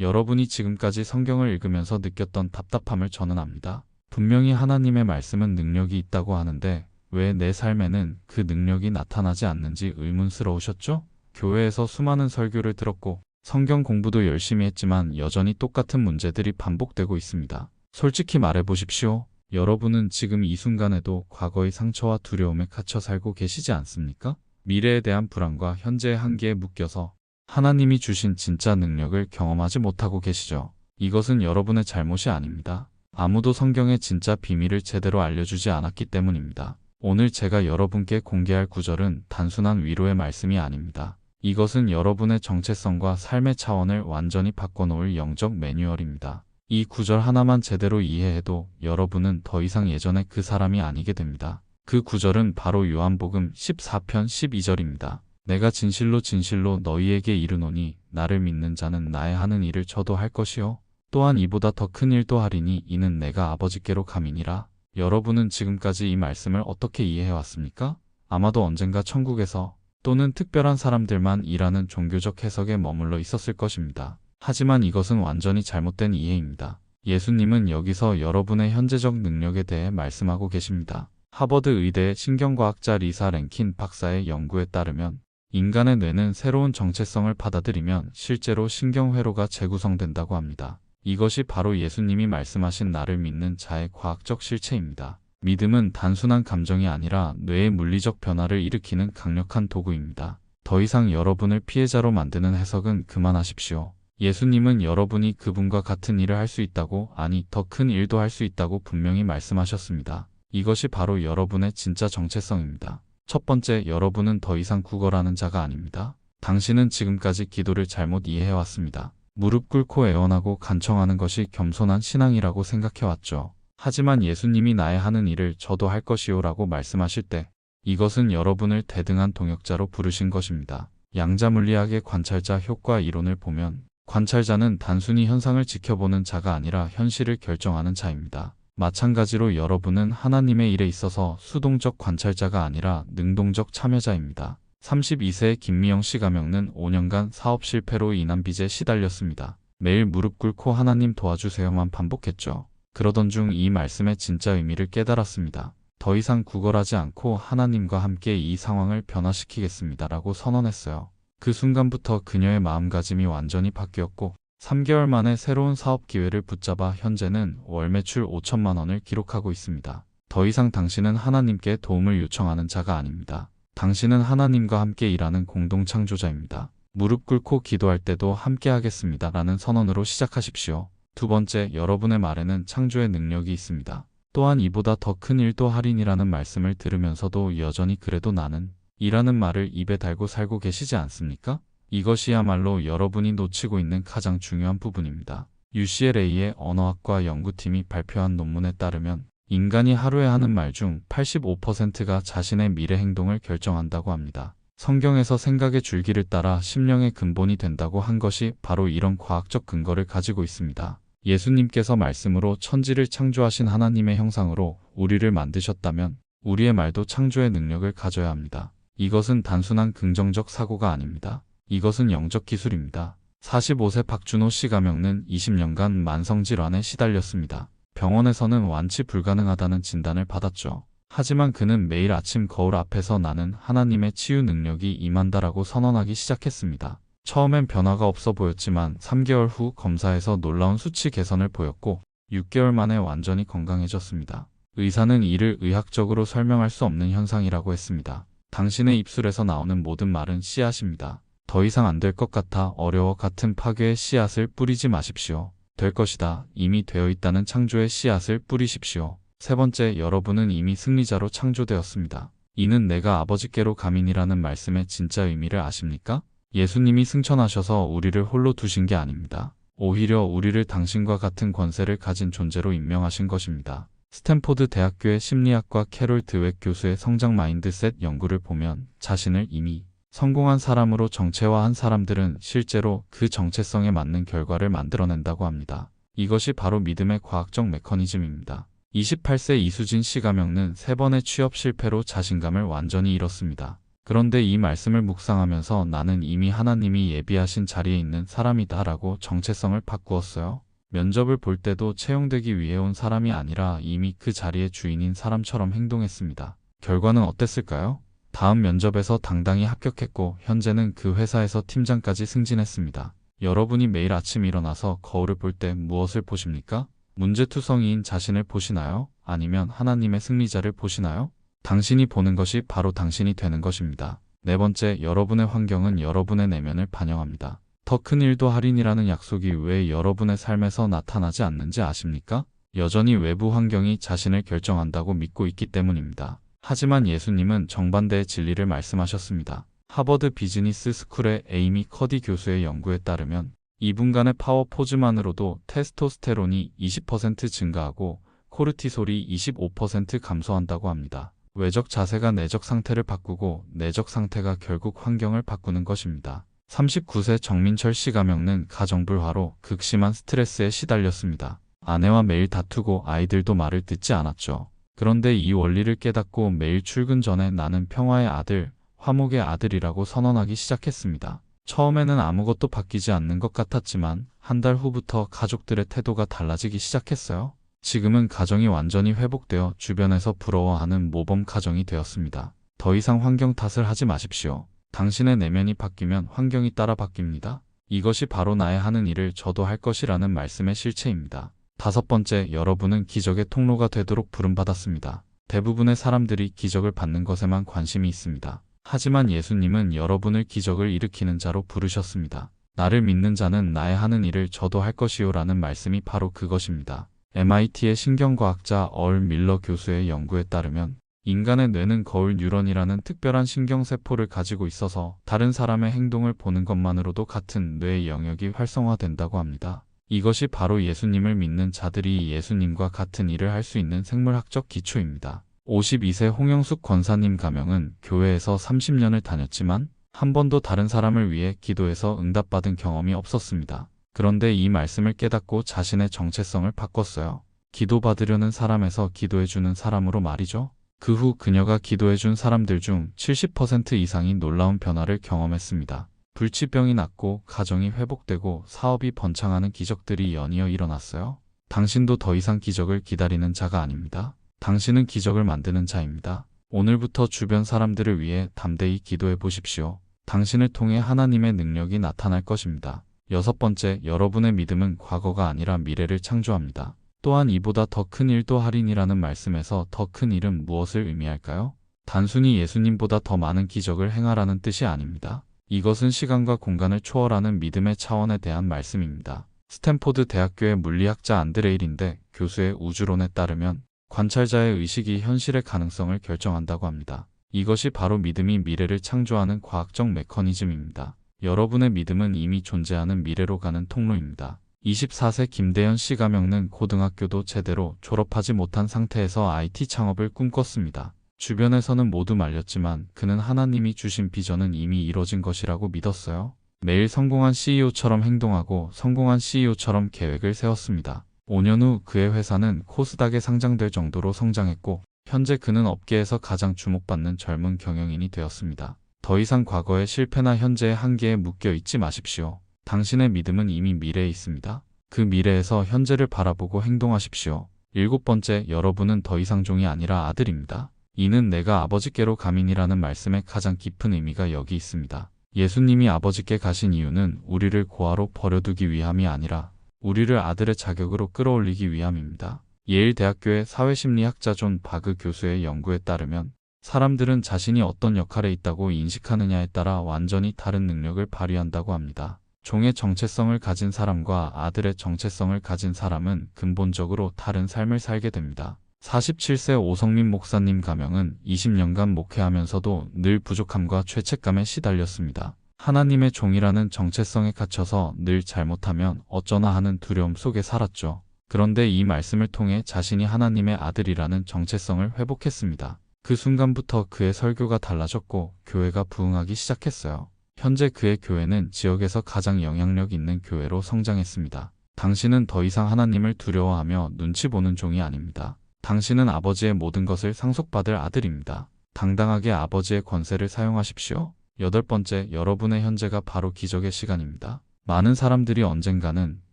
여러분이 지금까지 성경을 읽으면서 느꼈던 답답함을 저는 압니다. 분명히 하나님의 말씀은 능력이 있다고 하는데 왜 내 삶에는 그 능력이 나타나지 않는지 의문스러우셨죠? 교회에서 수많은 설교를 들었고 성경 공부도 열심히 했지만 여전히 똑같은 문제들이 반복되고 있습니다. 솔직히 말해 보십시오. 여러분은 지금 이 순간에도 과거의 상처와 두려움에 갇혀 살고 계시지 않습니까? 미래에 대한 불안과 현재의 한계에 묶여서 하나님이 주신 진짜 능력을 경험하지 못하고 계시죠. 이것은 여러분의 잘못이 아닙니다. 아무도 성경의 진짜 비밀을 제대로 알려주지 않았기 때문입니다. 오늘 제가 여러분께 공개할 구절은 단순한 위로의 말씀이 아닙니다. 이것은 여러분의 정체성과 삶의 차원을 완전히 바꿔놓을 영적 매뉴얼입니다. 이 구절 하나만 제대로 이해해도 여러분은 더 이상 예전의 그 사람이 아니게 됩니다. 그 구절은 바로 요한복음 14편 12절입니다. 내가 진실로 진실로 너희에게 이르노니 나를 믿는 자는 나의 하는 일을 저도 할 것이요 또한 이보다 더 큰 일도 하리니 이는 내가 아버지께로 감이니라. 여러분은 지금까지 이 말씀을 어떻게 이해해 왔습니까? 아마도 언젠가 천국에서 또는 특별한 사람들만 일하는 종교적 해석에 머물러 있었을 것입니다. 하지만 이것은 완전히 잘못된 이해입니다. 예수님은 여기서 여러분의 현재적 능력에 대해 말씀하고 계십니다. 하버드 의대의 신경과학자 리사 랭킨 박사의 연구에 따르면 인간의 뇌는 새로운 정체성을 받아들이면 실제로 신경회로가 재구성된다고 합니다. 이것이 바로 예수님이 말씀하신 나를 믿는 자의 과학적 실체입니다. 믿음은 단순한 감정이 아니라 뇌의 물리적 변화를 일으키는 강력한 도구입니다. 더 이상 여러분을 피해자로 만드는 해석은 그만하십시오. 예수님은 여러분이 그분과 같은 일을 할 수 있다고, 아니, 더 큰 일도 할 수 있다고 분명히 말씀하셨습니다. 이것이 바로 여러분의 진짜 정체성입니다. 첫 번째, 여러분은 더 이상 구걸하는 자가 아닙니다. 당신은 지금까지 기도를 잘못 이해해왔습니다. 무릎 꿇고 애원하고 간청하는 것이 겸손한 신앙이라고 생각해왔죠. 하지만 예수님이 나의 하는 일을 저도 할 것이요 라고 말씀하실 때 이것은 여러분을 대등한 동역자로 부르신 것입니다. 양자물리학의 관찰자 효과 이론을 보면 관찰자는 단순히 현상을 지켜보는 자가 아니라 현실을 결정하는 자입니다. 마찬가지로 여러분은 하나님의 일에 있어서 수동적 관찰자가 아니라 능동적 참여자입니다. 32세의 김미영 씨 가명는 5년간 사업 실패로 인한 빚에 시달렸습니다. 매일 무릎 꿇고 하나님 도와주세요만 반복했죠. 그러던 중 이 말씀의 진짜 의미를 깨달았습니다. 더 이상 구걸하지 않고 하나님과 함께 이 상황을 변화시키겠습니다라고 선언했어요. 그 순간부터 그녀의 마음가짐이 완전히 바뀌었고 3개월 만에 새로운 사업 기회를 붙잡아 현재는 월 매출 5천만 원을 기록하고 있습니다. 더 이상 당신은 하나님께 도움을 요청하는 자가 아닙니다. 당신은 하나님과 함께 일하는 공동 창조자입니다. 무릎 꿇고 기도할 때도 함께 하겠습니다. 라는 선언으로 시작하십시오. 두 번째, 여러분의 말에는 창조의 능력이 있습니다. 또한 이보다 더 큰 일도 할인이라는 말씀을 들으면서도 여전히 그래도 나는 이라는 말을 입에 달고 살고 계시지 않습니까? 이것이야말로 여러분이 놓치고 있는 가장 중요한 부분입니다. UCLA의 언어학과 연구팀이 발표한 논문에 따르면 인간이 하루에 하는 말 중 85%가 자신의 미래 행동을 결정한다고 합니다. 성경에서 생각의 줄기를 따라 심령의 근본이 된다고 한 것이 바로 이런 과학적 근거를 가지고 있습니다. 예수님께서 말씀으로 천지를 창조하신 하나님의 형상으로 우리를 만드셨다면 우리의 말도 창조의 능력을 가져야 합니다. 이것은 단순한 긍정적 사고가 아닙니다. 이것은 영적 기술입니다. 45세 박준호 씨 가명는 20년간 만성질환에 시달렸습니다. 병원에서는 완치 불가능하다는 진단을 받았죠. 하지만 그는 매일 아침 거울 앞에서 나는 하나님의 치유 능력이 임한다라고 선언하기 시작했습니다. 처음엔 변화가 없어 보였지만 3개월 후 검사에서 놀라운 수치 개선을 보였고 6개월 만에 완전히 건강해졌습니다. 의사는 이를 의학적으로 설명할 수 없는 현상이라고 했습니다. 당신의 입술에서 나오는 모든 말은 씨앗입니다. 더 이상 안 될 것 같아 어려워 같은 파괴의 씨앗을 뿌리지 마십시오. 될 것이다. 이미 되어 있다는 창조의 씨앗을 뿌리십시오. 세 번째, 여러분은 이미 승리자로 창조되었습니다. 이는 내가 아버지께로 가민이라는 말씀의 진짜 의미를 아십니까? 예수님이 승천하셔서 우리를 홀로 두신 게 아닙니다. 오히려 우리를 당신과 같은 권세를 가진 존재로 임명하신 것입니다. 스탠포드 대학교의 심리학과 캐롤 드웩 교수의 성장 마인드셋 연구를 보면 자신을 이미 성공한 사람으로 정체화한 사람들은 실제로 그 정체성에 맞는 결과를 만들어낸다고 합니다. 이것이 바로 믿음의 과학적 메커니즘입니다. 28세 이수진 씨 가명는 세 번의 취업 실패로 자신감을 완전히 잃었습니다. 그런데 이 말씀을 묵상하면서 나는 이미 하나님이 예비하신 자리에 있는 사람이다 라고 정체성을 바꾸었어요. 면접을 볼 때도 채용되기 위해 온 사람이 아니라 이미 그 자리의 주인인 사람처럼 행동했습니다. 결과는 어땠을까요? 다음 면접에서 당당히 합격했고 현재는 그 회사에서 팀장까지 승진했습니다. 여러분이 매일 아침 일어나서 거울을 볼 때 무엇을 보십니까? 문제투성이인 자신을 보시나요? 아니면 하나님의 승리자를 보시나요? 당신이 보는 것이 바로 당신이 되는 것입니다. 네 번째, 여러분의 환경은 여러분의 내면을 반영합니다. 더 큰 일도 할인이라는 약속이 왜 여러분의 삶에서 나타나지 않는지 아십니까? 여전히 외부 환경이 자신을 결정한다고 믿고 있기 때문입니다. 하지만 예수님은 정반대의 진리를 말씀하셨습니다. 하버드 비즈니스 스쿨의 에이미 커디 교수의 연구에 따르면 2분간의 파워 포즈만으로도 테스토스테론이 20% 증가하고 코르티솔이 25% 감소한다고 합니다. 외적 자세가 내적 상태를 바꾸고 내적 상태가 결국 환경을 바꾸는 것입니다. 39세 정민철 씨 가명은 가정불화로 극심한 스트레스에 시달렸습니다. 아내와 매일 다투고 아이들도 말을 듣지 않았죠. 그런데 이 원리를 깨닫고 매일 출근 전에 나는 평화의 아들, 화목의 아들이라고 선언하기 시작했습니다. 처음에는 아무것도 바뀌지 않는 것 같았지만 한 달 후부터 가족들의 태도가 달라지기 시작했어요. 지금은 가정이 완전히 회복되어 주변에서 부러워하는 모범 가정이 되었습니다. 더 이상 환경 탓을 하지 마십시오. 당신의 내면이 바뀌면 환경이 따라 바뀝니다. 이것이 바로 나의 하는 일을 저도 할 것이라는 말씀의 실체입니다. 다섯 번째, 여러분은 기적의 통로가 되도록 부름받았습니다. 대부분의 사람들이 기적을 받는 것에만 관심이 있습니다. 하지만 예수님은 여러분을 기적을 일으키는 자로 부르셨습니다. 나를 믿는 자는 나의 하는 일을 저도 할 것이요 라는 말씀이 바로 그것입니다. MIT의 신경과학자 얼 밀러 교수의 연구에 따르면 인간의 뇌는 거울 뉴런이라는 특별한 신경세포를 가지고 있어서 다른 사람의 행동을 보는 것만으로도 같은 뇌의 영역이 활성화된다고 합니다. 이것이 바로 예수님을 믿는 자들이 예수님과 같은 일을 할 수 있는 생물학적 기초입니다. 52세 홍영숙 권사님 가명은 교회에서 30년을 다녔지만 한 번도 다른 사람을 위해 기도해서 응답받은 경험이 없었습니다. 그런데 이 말씀을 깨닫고 자신의 정체성을 바꿨어요. 기도받으려는 사람에서 기도해주는 사람으로 말이죠. 그 후 그녀가 기도해준 사람들 중 70% 이상이 놀라운 변화를 경험했습니다. 불치병이 낫고 가정이 회복되고 사업이 번창하는 기적들이 연이어 일어났어요. 당신도 더 이상 기적을 기다리는 자가 아닙니다. 당신은 기적을 만드는 자입니다. 오늘부터 주변 사람들을 위해 담대히 기도해 보십시오. 당신을 통해 하나님의 능력이 나타날 것입니다. 여섯 번째, 여러분의 믿음은 과거가 아니라 미래를 창조합니다. 또한 이보다 더 큰 일도 할인이라는 말씀에서 더 큰 일은 무엇을 의미할까요? 단순히 예수님보다 더 많은 기적을 행하라는 뜻이 아닙니다. 이것은 시간과 공간을 초월하는 믿음의 차원에 대한 말씀입니다. 스탠포드 대학교의 물리학자 안드레일인데 교수의 우주론에 따르면 관찰자의 의식이 현실의 가능성을 결정한다고 합니다. 이것이 바로 믿음이 미래를 창조하는 과학적 메커니즘입니다. 여러분의 믿음은 이미 존재하는 미래로 가는 통로입니다. 24세 김대현 씨가 명는 고등학교도 제대로 졸업하지 못한 상태에서 IT 창업을 꿈꿨습니다. 주변에서는 모두 말렸지만 그는 하나님이 주신 비전은 이미 이뤄진 것이라고 믿었어요. 매일 성공한 CEO처럼 행동하고 성공한 CEO처럼 계획을 세웠습니다. 5년 후 그의 회사는 코스닥에 상장될 정도로 성장했고 현재 그는 업계에서 가장 주목받는 젊은 경영인이 되었습니다. 더 이상 과거의 실패나 현재의 한계에 묶여 있지 마십시오. 당신의 믿음은 이미 미래에 있습니다. 그 미래에서 현재를 바라보고 행동하십시오. 일곱 번째, 여러분은 더 이상 종이 아니라 아들입니다. 이는 내가 아버지께로 가민이라는 말씀의 가장 깊은 의미가 여기 있습니다. 예수님이 아버지께 가신 이유는 우리를 고아로 버려두기 위함이 아니라 우리를 아들의 자격으로 끌어올리기 위함입니다. 예일 대학교의 사회심리학자 존 바그 교수의 연구에 따르면 사람들은 자신이 어떤 역할에 있다고 인식하느냐에 따라 완전히 다른 능력을 발휘한다고 합니다. 종의 정체성을 가진 사람과 아들의 정체성을 가진 사람은 근본적으로 다른 삶을 살게 됩니다. 47세 오성민 목사님 가명은 20년간 목회하면서도 늘 부족함과 죄책감에 시달렸습니다. 하나님의 종이라는 정체성에 갇혀서 늘 잘못하면 어쩌나 하는 두려움 속에 살았죠. 그런데 이 말씀을 통해 자신이 하나님의 아들이라는 정체성을 회복했습니다. 그 순간부터 그의 설교가 달라졌고 교회가 부흥하기 시작했어요. 현재 그의 교회는 지역에서 가장 영향력 있는 교회로 성장했습니다. 당신은 더 이상 하나님을 두려워하며 눈치 보는 종이 아닙니다. 당신은 아버지의 모든 것을 상속받을 아들입니다. 당당하게 아버지의 권세를 사용하십시오. 여덟 번째, 여러분의 현재가 바로 기적의 시간입니다. 많은 사람들이 언젠가는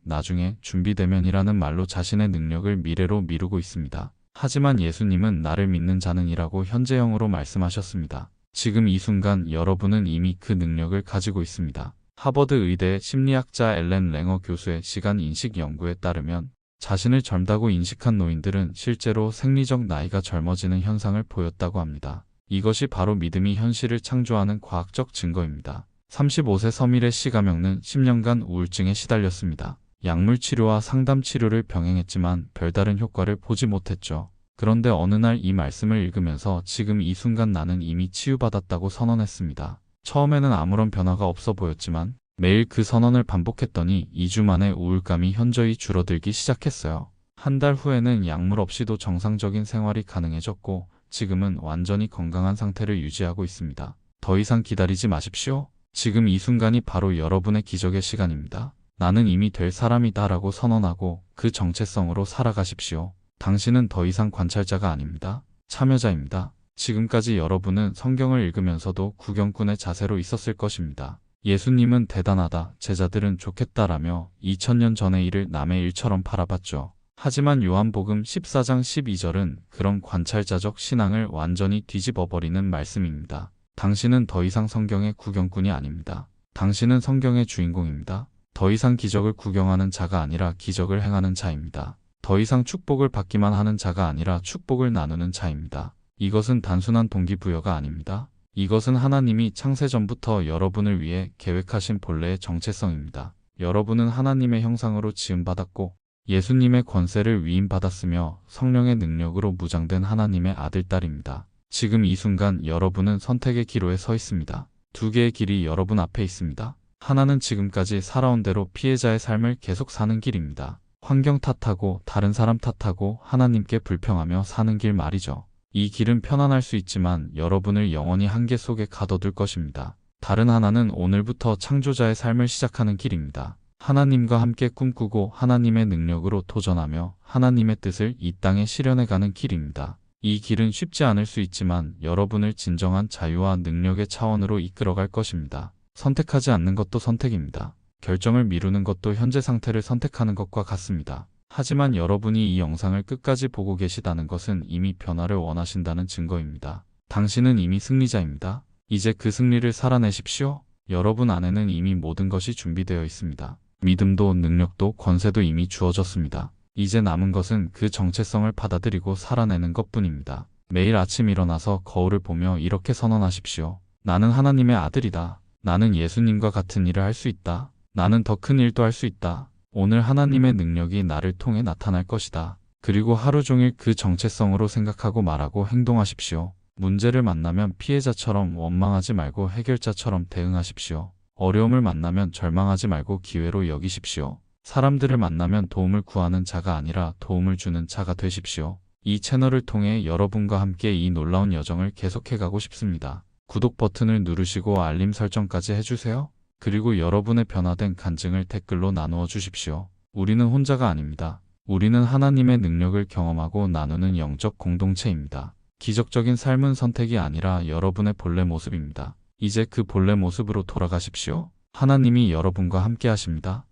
나중에 준비되면이라는 말로 자신의 능력을 미래로 미루고 있습니다. 하지만 예수님은 나를 믿는 자는이라고 현재형으로 말씀하셨습니다. 지금 이 순간 여러분은 이미 그 능력을 가지고 있습니다. 하버드 의대 심리학자 엘렌 랭어 교수의 시간 인식 연구에 따르면 자신을 젊다고 인식한 노인들은 실제로 생리적 나이가 젊어지는 현상을 보였다고 합니다. 이것이 바로 믿음이 현실을 창조하는 과학적 증거입니다. 35세 서밀의 시가명는 10년간 우울증에 시달렸습니다. 약물 치료와 상담 치료를 병행했지만 별다른 효과를 보지 못했죠. 그런데 어느 날 이 말씀을 읽으면서 지금 이 순간 나는 이미 치유받았다고 선언했습니다. 처음에는 아무런 변화가 없어 보였지만 매일 그 선언을 반복했더니 2주 만에 우울감이 현저히 줄어들기 시작했어요. 한 달 후에는 약물 없이도 정상적인 생활이 가능해졌고 지금은 완전히 건강한 상태를 유지하고 있습니다. 더 이상 기다리지 마십시오. 지금 이 순간이 바로 여러분의 기적의 시간입니다. 나는 이미 될 사람이다 라고 선언하고 그 정체성으로 살아가십시오. 당신은 더 이상 관찰자가 아닙니다. 참여자입니다. 지금까지 여러분은 성경을 읽으면서도 구경꾼의 자세로 있었을 것입니다. 예수님은 대단하다, 제자들은 좋겠다라며 2000년 전의 일을 남의 일처럼 바라봤죠. 하지만 요한복음 14장 12절은 그런 관찰자적 신앙을 완전히 뒤집어버리는 말씀입니다. 당신은 더 이상 성경의 구경꾼이 아닙니다. 당신은 성경의 주인공입니다. 더 이상 기적을 구경하는 자가 아니라 기적을 행하는 자입니다. 더 이상 축복을 받기만 하는 자가 아니라 축복을 나누는 자입니다. 이것은 단순한 동기부여가 아닙니다. 이것은 하나님이 창세전부터 여러분을 위해 계획하신 본래의 정체성입니다. 여러분은 하나님의 형상으로 지음받았고 예수님의 권세를 위임받았으며 성령의 능력으로 무장된 하나님의 아들딸입니다. 지금 이 순간 여러분은 선택의 기로에 서 있습니다. 두 개의 길이 여러분 앞에 있습니다. 하나는 지금까지 살아온 대로 피해자의 삶을 계속 사는 길입니다. 환경 탓하고 다른 사람 탓하고 하나님께 불평하며 사는 길 말이죠. 이 길은 편안할 수 있지만 여러분을 영원히 한계 속에 가둬둘 것입니다. 다른 하나는 오늘부터 창조자의 삶을 시작하는 길입니다. 하나님과 함께 꿈꾸고 하나님의 능력으로 도전하며 하나님의 뜻을 이 땅에 실현해가는 길입니다. 이 길은 쉽지 않을 수 있지만 여러분을 진정한 자유와 능력의 차원으로 이끌어갈 것입니다. 선택하지 않는 것도 선택입니다. 결정을 미루는 것도 현재 상태를 선택하는 것과 같습니다. 하지만 여러분이 이 영상을 끝까지 보고 계시다는 것은 이미 변화를 원하신다는 증거입니다. 당신은 이미 승리자입니다. 이제 그 승리를 살아내십시오. 여러분 안에는 이미 모든 것이 준비되어 있습니다. 믿음도 능력도 권세도 이미 주어졌습니다. 이제 남은 것은 그 정체성을 받아들이고 살아내는 것 뿐입니다. 매일 아침 일어나서 거울을 보며 이렇게 선언하십시오. 나는 하나님의 아들이다. 나는 예수님과 같은 일을 할 수 있다. 나는 더 큰 일도 할 수 있다. 오늘 하나님의 능력이 나를 통해 나타날 것이다. 그리고 하루 종일 그 정체성으로 생각하고 말하고 행동하십시오. 문제를 만나면 피해자처럼 원망하지 말고 해결자처럼 대응하십시오. 어려움을 만나면 절망하지 말고 기회로 여기십시오. 사람들을 만나면 도움을 구하는 자가 아니라 도움을 주는 자가 되십시오. 이 채널을 통해 여러분과 함께 이 놀라운 여정을 계속해 가고 싶습니다. 구독 버튼을 누르시고 알림 설정까지 해주세요. 그리고 여러분의 변화된 간증을 댓글로 나누어 주십시오. 우리는 혼자가 아닙니다. 우리는 하나님의 능력을 경험하고 나누는 영적 공동체입니다. 기적적인 삶은 선택이 아니라 여러분의 본래 모습입니다. 이제 그 본래 모습으로 돌아가십시오. 하나님이 여러분과 함께 하십니다.